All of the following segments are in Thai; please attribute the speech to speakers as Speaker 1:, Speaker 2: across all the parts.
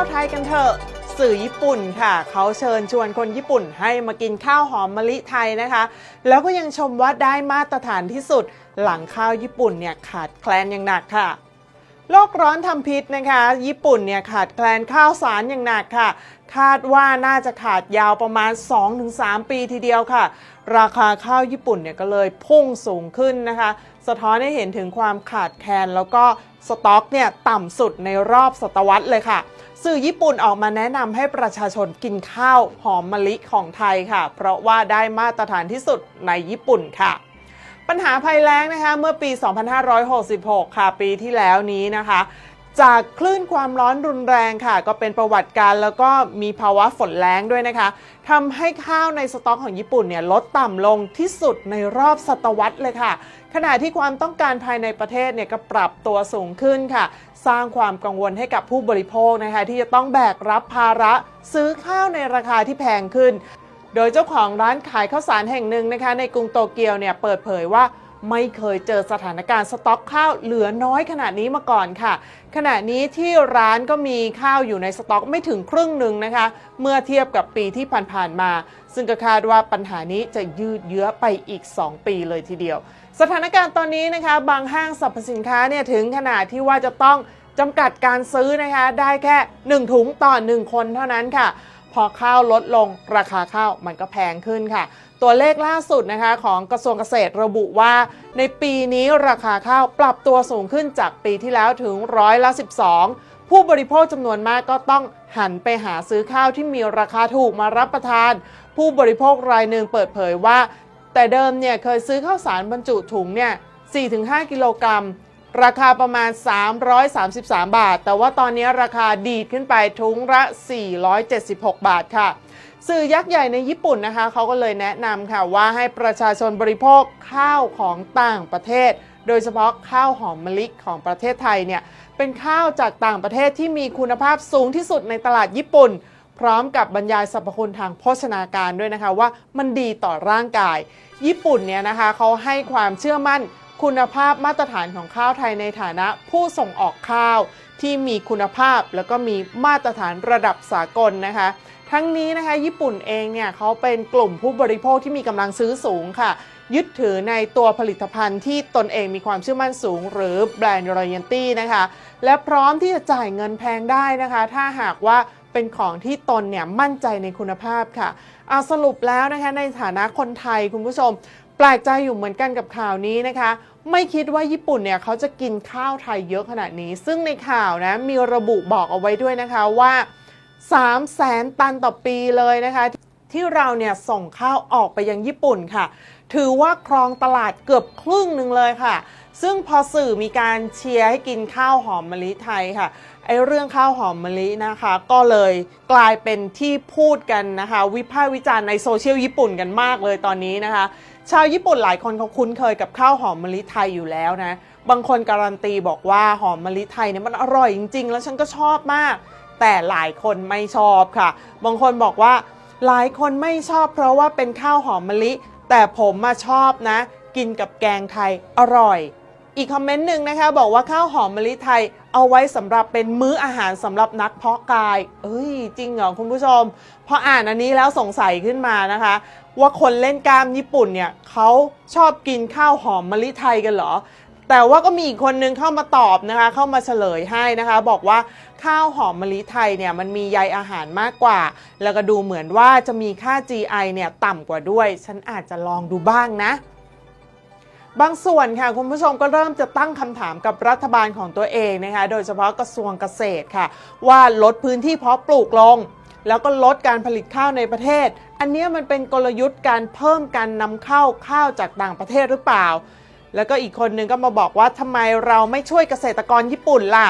Speaker 1: าวไทยกันเถอะสื่อญี่ปุ่นค่ะ เขาเชิญชวนคนญี่ปุ่นให้มากินข้าวหอมมะลิไทยนะคะ แล้วก็ยังชมว่าได้มาตรฐานที่สุด หลังข้าวญี่ปุ่นเนี่ยขาดแคลนอย่างหนักค่ะโลกร้อนทำพิษนะคะ ญี่ปุ่นเนี่ยขาดแคลนข้าวสารอย่างหนักค่ะ คาดว่าน่าจะขาดยาวประมาณ 2-3 ปีทีเดียวค่ะ ราคาข้าวญี่ปุ่นเนี่ยก็เลยพุ่งสูงขึ้นนะคะ สะท้อนให้เห็นถึงความขาดแคลนแล้วก็สต็อกเนี่ยต่ำสุดในรอบศตวรรษเลยค่ะ สื่อญี่ปุ่นออกมาแนะนำให้ประชาชนกินข้าวหอมมะลิของไทยค่ะ เพราะว่าได้มาตรฐานที่สุดในญี่ปุ่นค่ะปัญหาภัยแล้งนะคะเมื่อปี 2566 ค่ะ ปีที่แล้วนี้นะคะ จากคลื่นความร้อนรุนแรงค่ะ ก็เป็นประวัติการแล้วก็มีภาวะฝนแล้งด้วยนะคะทำให้ข้าวในสต็อกของญี่ปุ่นเนี่ยลดต่ำลงที่สุดในรอบศตวรรษเลยค่ะ ขณะที่ความต้องการภายในประเทศเนี่ยก็ปรับตัวสูงขึ้นค่ะ สร้างความกังวลให้กับผู้บริโภคนะคะที่จะต้องแบกรับภาระซื้อข้าวในราคาที่แพงขึ้น โดยเจ้าของร้านขายข้าวสารแห่งหนึ่งนะคะ ในกรุงโตเกียวเนี่ยเปิดเผยว่า ไม่เคยเจอสถานการณ์สต็อกข้าวเหลือน้อยขนาดนี้มาก่อนค่ะ ขณะนี้ที่ร้านก็มีข้าวอยู่ในสต็อกไม่ถึงครึ่งหนึ่งนะคะ เมื่อเทียบกับปีที่ผ่านๆมา ซึ่งก็คาดว่าปัญหานี้จะยืดเยื้อไปอีก 2 ปีเลยทีเดียว สถานการณ์ตอนนี้นะคะ บางห้างสรรพสินค้าเนี่ยถึงขนาดที่ว่าจะต้องจำกัดการซื้อนะคะได้แค่ 1 ถุงต่อ 1 คนเท่านั้นค่ะ พอข้าวลดลงราคาข้าวมันก็แพงขึ้นค่ะ ตัวเลขล่าสุดนะคะของกระทรวงเกษตรระบุว่า ในปีนี้ราคาข้าวปรับตัวสูงขึ้นจากปีที่แล้วถึงร้อยละ12 ผู้บริโภคจำนวนมากก็ต้องหันไปหาซื้อข้าวที่มีราคาถูกมารับประทาน ผู้บริโภครายหนึ่งเปิดเผยว่า แต่เดิมเนี่ยเคยซื้อข้าวสารบรรจุถุงเนี่ย4-5 กิโลกรัม ราคาประมาณ 333 บาท แต่ว่าตอนนี้ราคาดีดขึ้นไปถุงละ 476 บาทค่ะ สื่อยักษ์ใหญ่ในญี่ปุ่นนะคะเขาก็เลยแนะนำค่ะว่าให้ประชาชนบริโภคข้าวของต่างประเทศ โดยเฉพาะข้าวหอมมะลิของประเทศไทยเนี่ยเป็นข้าวจากต่างประเทศที่มีคุณภาพสูงที่สุดในตลาดญี่ปุ่น พร้อมกับบรรยายสรรพคุณทางโภชนาการด้วยนะคะว่ามันดีต่อร่างกาย ญี่ปุ่นเนี่ยนะคะเขาให้ความเชื่อมั่น คุณภาพมาตรฐานของข้าวไทยในฐานะผู้ส่งออกข้าว ที่มีคุณภาพแล้วก็มีมาตรฐานระดับสากลนะคะ ทั้งนี้นะคะญี่ปุ่นเองเนี่ยเขาเป็นกลุ่มผู้บริโภคที่มีกำลังซื้อสูงค่ะ ยึดถือในตัวผลิตภัณฑ์ที่ตนเองมีความเชื่อมั่นสูง หรือแบรนด์รอยัลตี้นะคะ และพร้อมที่จะจ่ายเงินแพงได้นะคะ ถ้าหากว่าเป็นของที่ตนเนี่ยมั่นใจในคุณภาพค่ะเอาสรุปแล้วนะคะในฐานะคนไทยคุณผู้ชม แปลกใจอยู่เหมือนกันกับข่าวนี้นะคะ ไม่คิดว่าญี่ปุ่นเนี่ยเขาจะกินข้าวไทยเยอะขนาดนี้ ซึ่งในข่าวนะมีระบุบอกเอาไว้ด้วยนะคะว่า3แสนตันต่อปีเลยนะคะ ที่เราเนี่ยส่งข้าวออกไปยังญี่ปุ่นค่ะ ถือว่าครองตลาดเกือบครึ่งหนึ่งเลยค่ะ ซึ่งพอสื่อมีการเชียร์ให้กินข้าวหอมมะลิไทยค่ะไอเรื่องข้าวหอมมะลินะคะ ก็เลยกลายเป็นที่พูดกันนะคะ วิพากษ์วิจารณ์ในโซเชียลญี่ปุ่นกันมากเลยตอนนี้นะคะ ชาวญี่ปุ่นหลายคนเขาคุ้นเคยกับข้าวหอมมะลิไทยอยู่แล้วนะ บางคนการันตีบอกว่าหอมมะลิไทยเนี่ยมันอร่อยจริง ๆ แล้วฉันก็ชอบมาก แต่หลายคนไม่ชอบค่ะ บางคนบอกว่าหลายคนไม่ชอบเพราะว่าเป็นข้าวหอมมะลิ แต่ผมมาชอบนะ กินกับแกงไทยอร่อย อีกคอมเมนต์หนึ่งนะคะ บอกว่าข้าวหอมมะลิไทยเอาไว้สำหรับเป็นมื้ออาหารสำหรับนักเพาะกาย เอ้ย จริงเหรอคุณผู้ชม พออ่านอันนี้แล้วสงสัยขึ้นมานะคะ ว่าคนเล่นกล้ามญี่ปุ่นเนี่ยเขาชอบกินข้าวหอมมะลิไทยกันเหรอ แต่ว่าก็มีอีกคนนึงเข้ามาตอบนะคะ เข้ามาเฉลยให้นะคะ บอกว่าข้าวหอมมะลิไทยเนี่ยมันมีใยอาหารมากกว่า แล้วก็ดูเหมือนว่าจะมีค่า GI เนี่ยต่ำกว่าด้วย ฉันอาจจะลองดูบ้างนะ บางส่วนค่ะคุณผู้ชมก็เริ่มจะตั้งคำถามกับรัฐบาลของตัวเองนะคะโดยเฉพาะกระทรวงเกษตรค่ะ ว่าลดพื้นที่เพาะปลูกลง แล้วก็ลดการผลิตข้าวในประเทศ อันนี้มันเป็นกลยุทธ์การเพิ่มการนำเข้าข้าวจากต่างประเทศหรือเปล่า แล้วก็อีกคนนึงก็มาบอกว่าทำไมเราไม่ช่วยเกษตรกรญี่ปุ่นล่ะ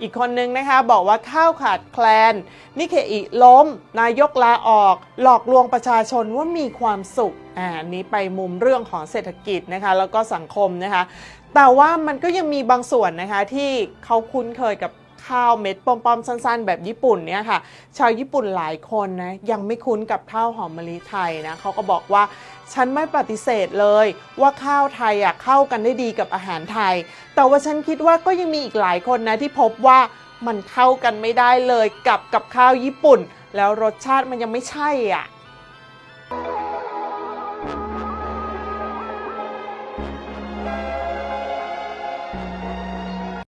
Speaker 1: อีกคนนึงนะคะบอกว่าข้าวขาดแคลน นิเคอิล้ม นายกลาออก หลอกลวงประชาชนว่ามีความสุขอ่านี้ไปมุมเรื่องของเศรษฐกิจนะคะแล้วก็สังคมนะคะ แต่ว่ามันก็ยังมีบางส่วนนะคะที่เขาคุ้นเคยกับ ข้าวเม็ดปอมๆสั้นๆ แบบญี่ปุ่นเนี่ยค่ะ ชาวญี่ปุ่นหลายคนนะยังไม่คุ้นกับข้าวหอมมะลิไทยนะเขาก็บอกว่าฉันไม่ปฏิเสธเลย ว่าข้าวไทยอะเข้ากันได้ดีกับอาหารไทย แต่ว่าฉันคิดว่าก็ยังมีอีกหลายคนนะที่พบว่ามันเข้ากันไม่ได้เลยกับกับข้าวญี่ปุ่น แล้วรสชาติมันยังไม่ใช่อะ